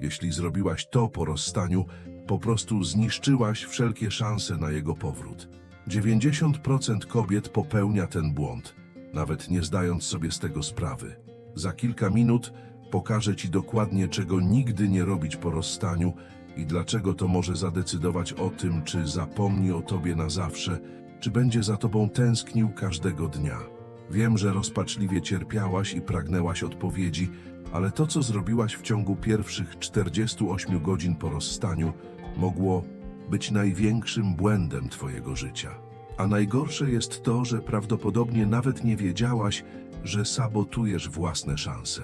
Jeśli zrobiłaś to po rozstaniu, po prostu zniszczyłaś wszelkie szanse na jego powrót. 90% kobiet popełnia ten błąd, nawet nie zdając sobie z tego sprawy. Za kilka minut pokażę Ci dokładnie, czego nigdy nie robić po rozstaniu i dlaczego to może zadecydować o tym, czy zapomni o Tobie na zawsze, czy będzie za Tobą tęsknił każdego dnia. Wiem, że rozpaczliwie cierpiałaś i pragnęłaś odpowiedzi, ale to, co zrobiłaś w ciągu pierwszych 48 godzin po rozstaniu, mogło być największym błędem Twojego życia. A najgorsze jest to, że prawdopodobnie nawet nie wiedziałaś, że sabotujesz własne szanse.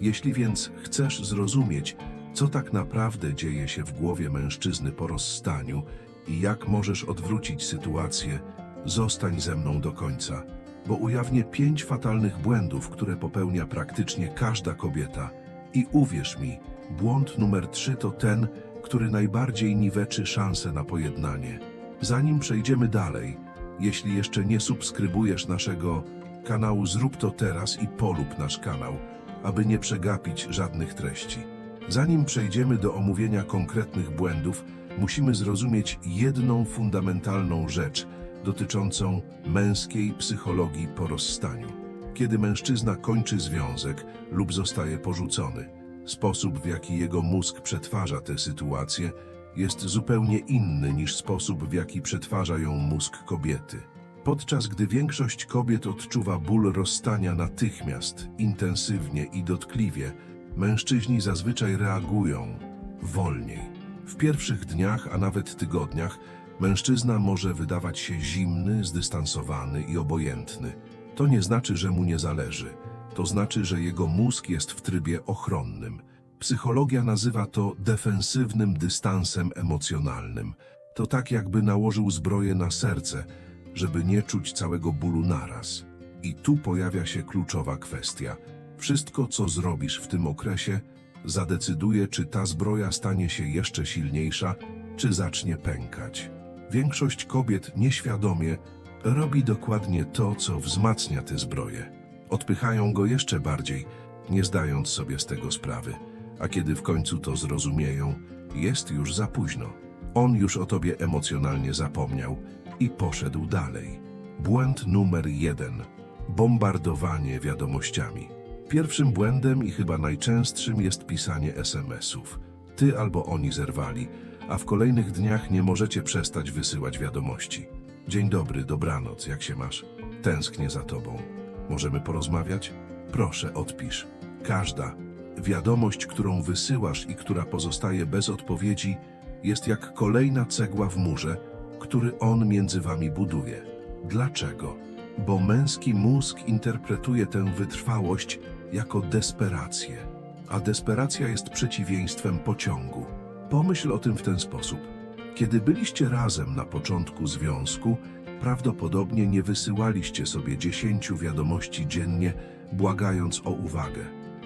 Jeśli więc chcesz zrozumieć, co tak naprawdę dzieje się w głowie mężczyzny po rozstaniu i jak możesz odwrócić sytuację, zostań ze mną do końca, bo ujawnię pięć fatalnych błędów, które popełnia praktycznie każda kobieta. I uwierz mi, błąd numer trzy to ten, który najbardziej niweczy szanse na pojednanie. Zanim przejdziemy dalej, jeśli jeszcze nie subskrybujesz naszego kanału, zrób to teraz i polub nasz kanał, aby nie przegapić żadnych treści. Zanim przejdziemy do omówienia konkretnych błędów, musimy zrozumieć jedną fundamentalną rzecz dotyczącą męskiej psychologii po rozstaniu. Kiedy mężczyzna kończy związek lub zostaje porzucony, sposób w jaki jego mózg przetwarza tę sytuację jest zupełnie inny niż sposób w jaki przetwarza ją mózg kobiety. Podczas gdy większość kobiet odczuwa ból rozstania natychmiast, intensywnie i dotkliwie, mężczyźni zazwyczaj reagują wolniej. W pierwszych dniach, a nawet tygodniach, mężczyzna może wydawać się zimny, zdystansowany i obojętny. To nie znaczy, że mu nie zależy. To znaczy, że jego mózg jest w trybie ochronnym. Psychologia nazywa to defensywnym dystansem emocjonalnym. To tak, jakby nałożył zbroję na serce, żeby nie czuć całego bólu naraz. I tu pojawia się kluczowa kwestia. Wszystko, co zrobisz w tym okresie, zadecyduje, czy ta zbroja stanie się jeszcze silniejsza, czy zacznie pękać. Większość kobiet nieświadomie robi dokładnie to, co wzmacnia tę zbroję. Odpychają go jeszcze bardziej, nie zdając sobie z tego sprawy. A kiedy w końcu to zrozumieją, jest już za późno. On już o tobie emocjonalnie zapomniał i poszedł dalej. Błęd numer jeden. Bombardowanie wiadomościami. Pierwszym błędem i chyba najczęstszym jest pisanie SMS-ów. Ty albo oni zerwali, a w kolejnych dniach nie możecie przestać wysyłać wiadomości. Dzień dobry, dobranoc, jak się masz? Tęsknię za tobą. Możemy porozmawiać? Proszę, odpisz. Każda wiadomość, którą wysyłasz i która pozostaje bez odpowiedzi, jest jak kolejna cegła w murze, który on między wami buduje. Dlaczego? Bo męski mózg interpretuje tę wytrwałość jako desperację, a desperacja jest przeciwieństwem pociągu. Pomyśl o tym w ten sposób. Kiedy byliście razem na początku związku, prawdopodobnie nie wysyłaliście sobie dziesięciu wiadomości dziennie, błagając o uwagę.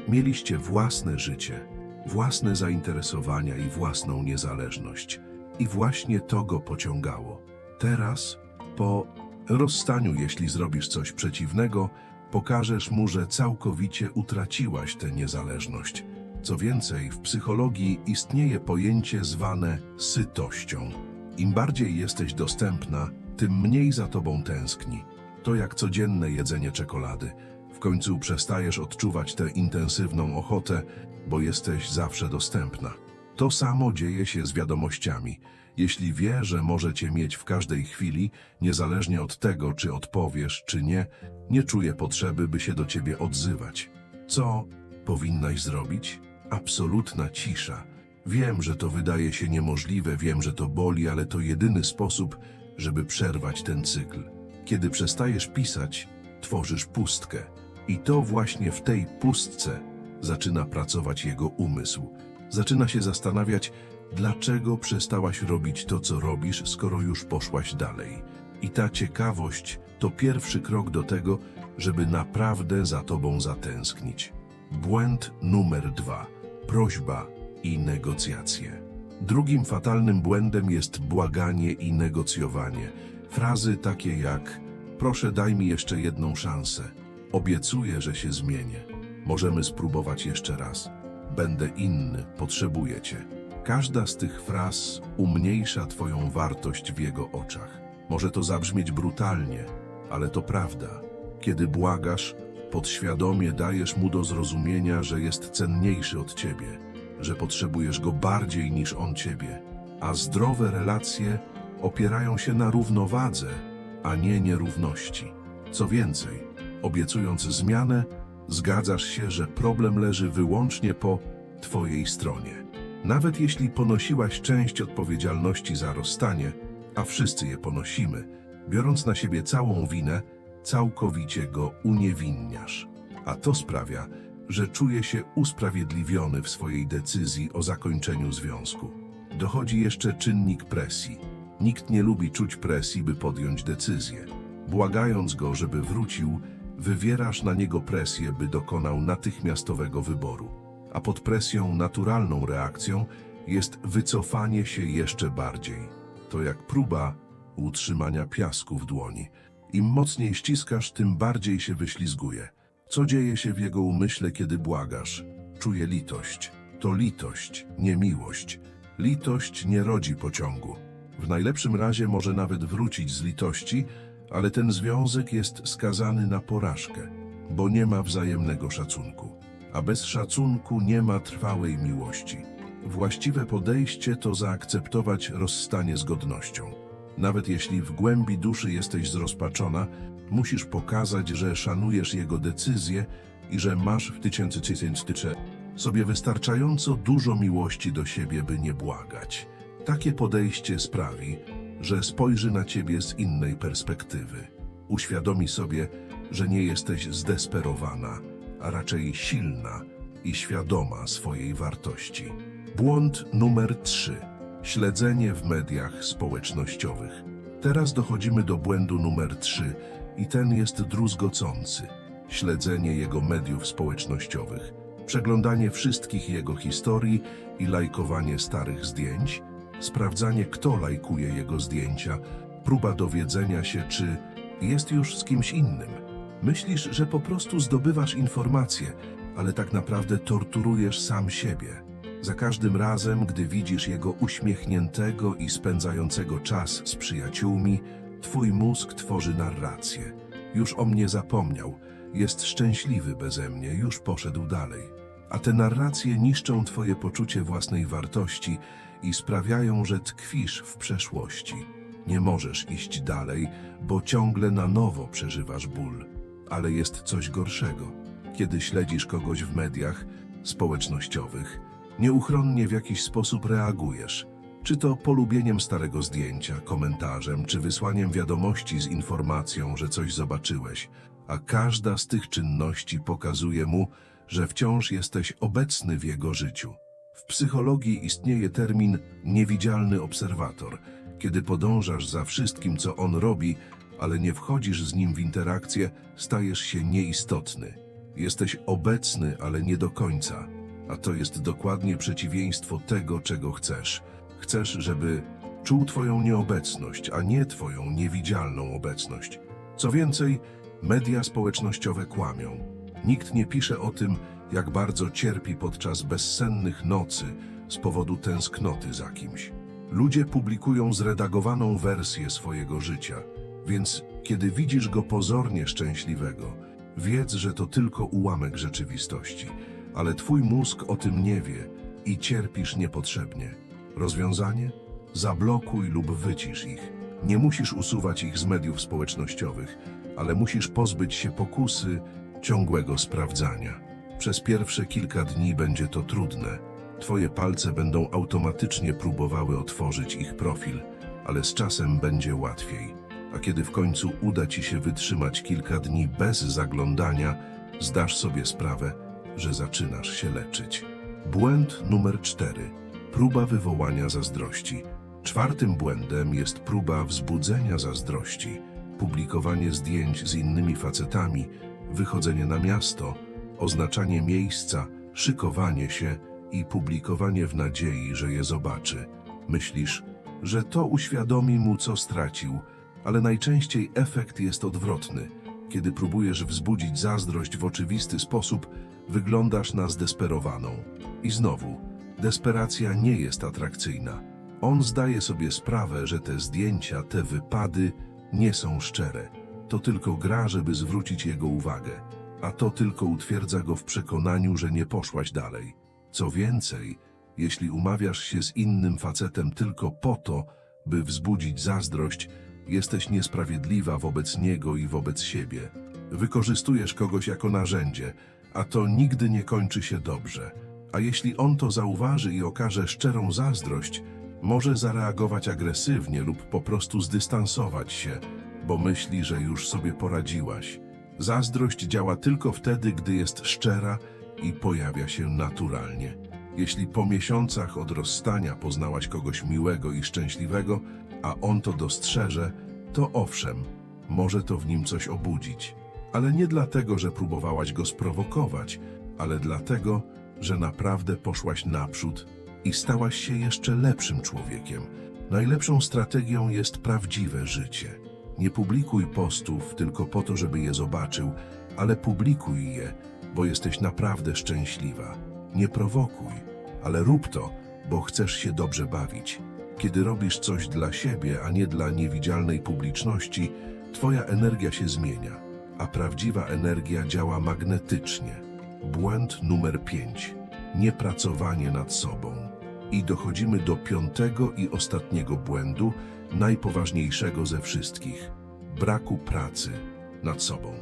Mieliście własne życie, własne zainteresowania i własną niezależność. I właśnie to go pociągało. Teraz, po rozstaniu, jeśli zrobisz coś przeciwnego, pokażesz mu, że całkowicie utraciłaś tę niezależność. Co więcej, w psychologii istnieje pojęcie zwane sytością. Im bardziej jesteś dostępna, tym mniej za tobą tęskni. To jak codzienne jedzenie czekolady. W końcu przestajesz odczuwać tę intensywną ochotę, bo jesteś zawsze dostępna. To samo dzieje się z wiadomościami. Jeśli wie, że może cię mieć w każdej chwili, niezależnie od tego, czy odpowiesz, czy nie, nie czuje potrzeby, by się do ciebie odzywać. Co powinnaś zrobić? Absolutna cisza. Wiem, że to wydaje się niemożliwe, wiem, że to boli, ale to jedyny sposób, żeby przerwać ten cykl. Kiedy przestajesz pisać, tworzysz pustkę. I to właśnie w tej pustce zaczyna pracować jego umysł. Zaczyna się zastanawiać, dlaczego przestałaś robić to, co robisz, skoro już poszłaś dalej. I ta ciekawość to pierwszy krok do tego, żeby naprawdę za tobą zatęsknić. Błęd numer dwa. Prośba i negocjacje. Drugim fatalnym błędem jest błaganie i negocjowanie. Frazy takie jak proszę daj mi jeszcze jedną szansę. Obiecuję, że się zmienię. Możemy spróbować jeszcze raz. będę inny, potrzebuję cię. Każda z tych fraz umniejsza twoją wartość w jego oczach. Może to zabrzmieć brutalnie, ale to prawda. Kiedy błagasz, podświadomie dajesz mu do zrozumienia, że jest cenniejszy od ciebie, że potrzebujesz go bardziej niż on ciebie, a zdrowe relacje opierają się na równowadze, a nie nierówności. Co więcej, obiecując zmianę, zgadzasz się, że problem leży wyłącznie po twojej stronie. Nawet jeśli ponosiłaś część odpowiedzialności za rozstanie, a wszyscy je ponosimy, biorąc na siebie całą winę, całkowicie go uniewinniasz. A to sprawia, że czuje się usprawiedliwiony w swojej decyzji o zakończeniu związku. Dochodzi jeszcze czynnik presji. Nikt nie lubi czuć presji, by podjąć decyzję. Błagając go, żeby wrócił, wywierasz na niego presję, by dokonał natychmiastowego wyboru. A pod presją naturalną reakcją jest wycofanie się jeszcze bardziej. To jak próba utrzymania piasku w dłoni. Im mocniej ściskasz, tym bardziej się wyślizguje. Co dzieje się w jego umyśle, kiedy błagasz? Czuje litość. To litość, nie miłość. Litość nie rodzi pociągu. W najlepszym razie może nawet wrócić z litości, ale ten związek jest skazany na porażkę, bo nie ma wzajemnego szacunku. A bez szacunku nie ma trwałej miłości. Właściwe podejście to zaakceptować rozstanie z godnością. Nawet jeśli w głębi duszy jesteś zrozpaczona, musisz pokazać, że szanujesz jego decyzję i że masz w tysięcy tysięcy sobie wystarczająco dużo miłości do siebie, by nie błagać. Takie podejście sprawi, że spojrzy na ciebie z innej perspektywy. Uświadomi sobie, że nie jesteś zdesperowana, a raczej silna i świadoma swojej wartości. Błąd numer 3. Śledzenie w mediach społecznościowych. Teraz dochodzimy do błędu numer 3 i ten jest druzgocący. Śledzenie jego mediów społecznościowych. Przeglądanie wszystkich jego historii i lajkowanie starych zdjęć, sprawdzanie kto lajkuje jego zdjęcia, próba dowiedzenia się czy jest już z kimś innym. Myślisz, że po prostu zdobywasz informacje, ale tak naprawdę torturujesz sam siebie. Za każdym razem, gdy widzisz jego uśmiechniętego i spędzającego czas z przyjaciółmi, twój mózg tworzy narrację. Już o mnie zapomniał, jest szczęśliwy beze mnie, już poszedł dalej. A te narracje niszczą twoje poczucie własnej wartości i sprawiają, że tkwisz w przeszłości. Nie możesz iść dalej, bo ciągle na nowo przeżywasz ból. Ale jest coś gorszego. Kiedy śledzisz kogoś w mediach społecznościowych, nieuchronnie w jakiś sposób reagujesz. Czy to polubieniem starego zdjęcia, komentarzem, czy wysłaniem wiadomości z informacją, że coś zobaczyłeś, a każda z tych czynności pokazuje mu, że wciąż jesteś obecny w jego życiu. W psychologii istnieje termin niewidzialny obserwator, kiedy podążasz za wszystkim, co on robi, ale nie wchodzisz z nim w interakcję, stajesz się nieistotny. Jesteś obecny, ale nie do końca, a to jest dokładnie przeciwieństwo tego, czego chcesz. Chcesz, żeby czuł Twoją nieobecność, a nie Twoją niewidzialną obecność. Co więcej, media społecznościowe kłamią. Nikt nie pisze o tym, jak bardzo cierpi podczas bezsennych nocy z powodu tęsknoty za kimś. Ludzie publikują zredagowaną wersję swojego życia, więc kiedy widzisz go pozornie szczęśliwego, wiedz, że to tylko ułamek rzeczywistości, ale twój mózg o tym nie wie i cierpisz niepotrzebnie. Rozwiązanie? Zablokuj lub wycisz ich. Nie musisz usuwać ich z mediów społecznościowych, ale musisz pozbyć się pokusy ciągłego sprawdzania. Przez pierwsze kilka dni będzie to trudne. Twoje palce będą automatycznie próbowały otworzyć ich profil, ale z czasem będzie łatwiej. A kiedy w końcu uda ci się wytrzymać kilka dni bez zaglądania, zdasz sobie sprawę, że zaczynasz się leczyć. Błęd numer cztery. Próba wywołania zazdrości. Czwartym błędem jest próba wzbudzenia zazdrości. Publikowanie zdjęć z innymi facetami, wychodzenie na miasto, oznaczanie miejsca, szykowanie się i publikowanie w nadziei, że je zobaczy. Myślisz, że to uświadomi mu, co stracił, ale najczęściej efekt jest odwrotny. Kiedy próbujesz wzbudzić zazdrość w oczywisty sposób, wyglądasz na zdesperowaną. I znowu, desperacja nie jest atrakcyjna. On zdaje sobie sprawę, że te zdjęcia, te wypady nie są szczere. To tylko gra, żeby zwrócić jego uwagę, a to tylko utwierdza go w przekonaniu, że nie poszłaś dalej. Co więcej, jeśli umawiasz się z innym facetem tylko po to, by wzbudzić zazdrość, jesteś niesprawiedliwa wobec niego i wobec siebie. Wykorzystujesz kogoś jako narzędzie, a to nigdy nie kończy się dobrze. A jeśli on to zauważy i okaże szczerą zazdrość, może zareagować agresywnie lub po prostu zdystansować się, bo myśli, że już sobie poradziłaś. Zazdrość działa tylko wtedy, gdy jest szczera i pojawia się naturalnie. Jeśli po miesiącach od rozstania poznałaś kogoś miłego i szczęśliwego, a on to dostrzeże, to owszem, może to w nim coś obudzić. Ale nie dlatego, że próbowałaś go sprowokować, ale dlatego, że naprawdę poszłaś naprzód i stałaś się jeszcze lepszym człowiekiem. Najlepszą strategią jest prawdziwe życie. Nie publikuj postów tylko po to, żeby je zobaczył, ale publikuj je, bo jesteś naprawdę szczęśliwa. Nie prowokuj, ale rób to, bo chcesz się dobrze bawić. Kiedy robisz coś dla siebie, a nie dla niewidzialnej publiczności, twoja energia się zmienia, a prawdziwa energia działa magnetycznie. Błęd numer 5. Niepracowanie nad sobą. I dochodzimy do piątego i ostatniego błędu, najpoważniejszego ze wszystkich braku pracy nad sobą.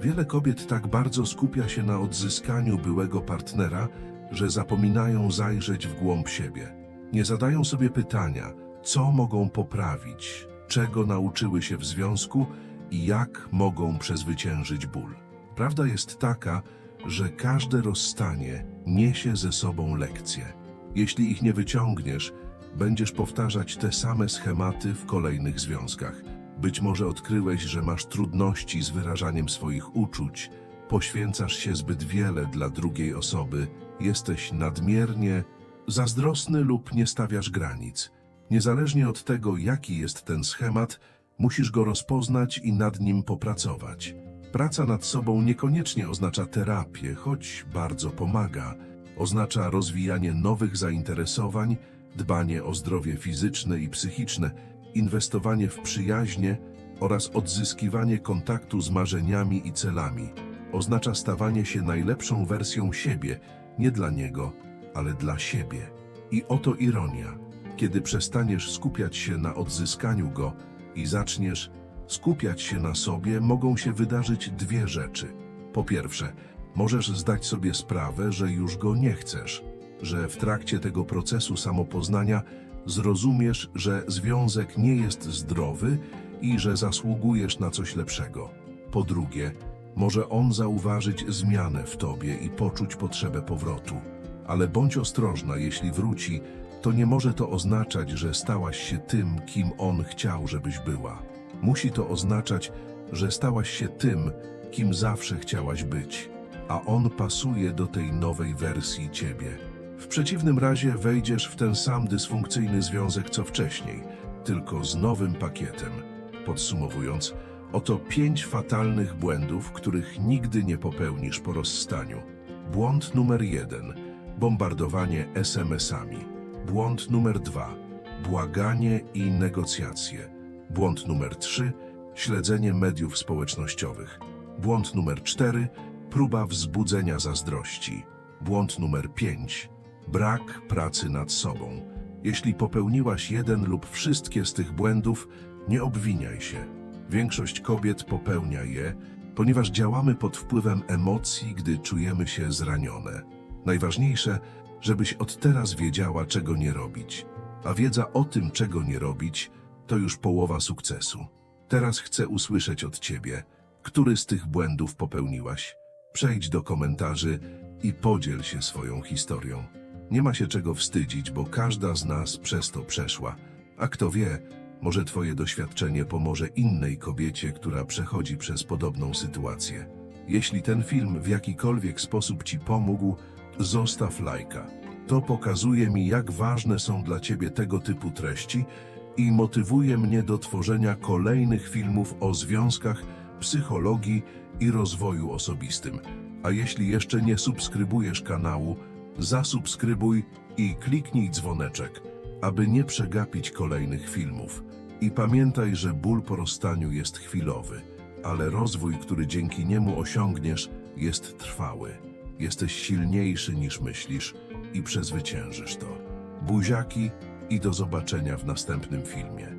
Wiele kobiet tak bardzo skupia się na odzyskaniu byłego partnera, że zapominają zajrzeć w głąb siebie. Nie zadają sobie pytania, co mogą poprawić, czego nauczyły się w związku i jak mogą przezwyciężyć ból. Prawda jest taka, że każde rozstanie niesie ze sobą lekcje. Jeśli ich nie wyciągniesz, będziesz powtarzać te same schematy w kolejnych związkach. Być może odkryłeś, że masz trudności z wyrażaniem swoich uczuć, poświęcasz się zbyt wiele dla drugiej osoby, jesteś nadmiernie zazdrosny lub nie stawiasz granic. Niezależnie od tego, jaki jest ten schemat, musisz go rozpoznać i nad nim popracować. Praca nad sobą niekoniecznie oznacza terapię, choć bardzo pomaga. Oznacza rozwijanie nowych zainteresowań, dbanie o zdrowie fizyczne i psychiczne, inwestowanie w przyjaźnie oraz odzyskiwanie kontaktu z marzeniami i celami. Oznacza stawanie się najlepszą wersją siebie, nie dla niego, ale dla siebie. I oto ironia. Kiedy przestaniesz skupiać się na odzyskaniu go i zaczniesz skupiać się na sobie, mogą się wydarzyć dwie rzeczy. Po pierwsze, możesz zdać sobie sprawę, że już go nie chcesz, że w trakcie tego procesu samopoznania zrozumiesz, że związek nie jest zdrowy i że zasługujesz na coś lepszego. Po drugie, może on zauważyć zmianę w tobie i poczuć potrzebę powrotu. Ale bądź ostrożna, jeśli wróci, to nie może to oznaczać, że stałaś się tym, kim on chciał, żebyś była. Musi to oznaczać, że stałaś się tym, kim zawsze chciałaś być, a on pasuje do tej nowej wersji ciebie. W przeciwnym razie wejdziesz w ten sam dysfunkcyjny związek co wcześniej, tylko z nowym pakietem. Podsumowując, oto pięć fatalnych błędów, których nigdy nie popełnisz po rozstaniu. Błąd numer jeden bombardowanie SMS-ami. Błąd numer dwa błaganie i negocjacje. Błąd numer trzy śledzenie mediów społecznościowych. Błąd numer cztery próba wzbudzenia zazdrości. Błąd numer pięć brak pracy nad sobą. Jeśli popełniłaś jeden lub wszystkie z tych błędów, nie obwiniaj się. Większość kobiet popełnia je, ponieważ działamy pod wpływem emocji, gdy czujemy się zranione. Najważniejsze, żebyś od teraz wiedziała, czego nie robić. A wiedza o tym, czego nie robić, to już połowa sukcesu. Teraz chcę usłyszeć od ciebie, który z tych błędów popełniłaś. Przejdź do komentarzy i podziel się swoją historią. Nie ma się czego wstydzić, bo każda z nas przez to przeszła. A kto wie, może twoje doświadczenie pomoże innej kobiecie, która przechodzi przez podobną sytuację. Jeśli ten film w jakikolwiek sposób ci pomógł, zostaw lajka. To pokazuje mi, jak ważne są dla ciebie tego typu treści i motywuje mnie do tworzenia kolejnych filmów o związkach, psychologii i rozwoju osobistym. A jeśli jeszcze nie subskrybujesz kanału, zasubskrybuj i kliknij dzwoneczek, aby nie przegapić kolejnych filmów. I pamiętaj, że ból po rozstaniu jest chwilowy, ale rozwój, który dzięki niemu osiągniesz, jest trwały. Jesteś silniejszy niż myślisz i przezwyciężysz to. Buziaki i do zobaczenia w następnym filmie.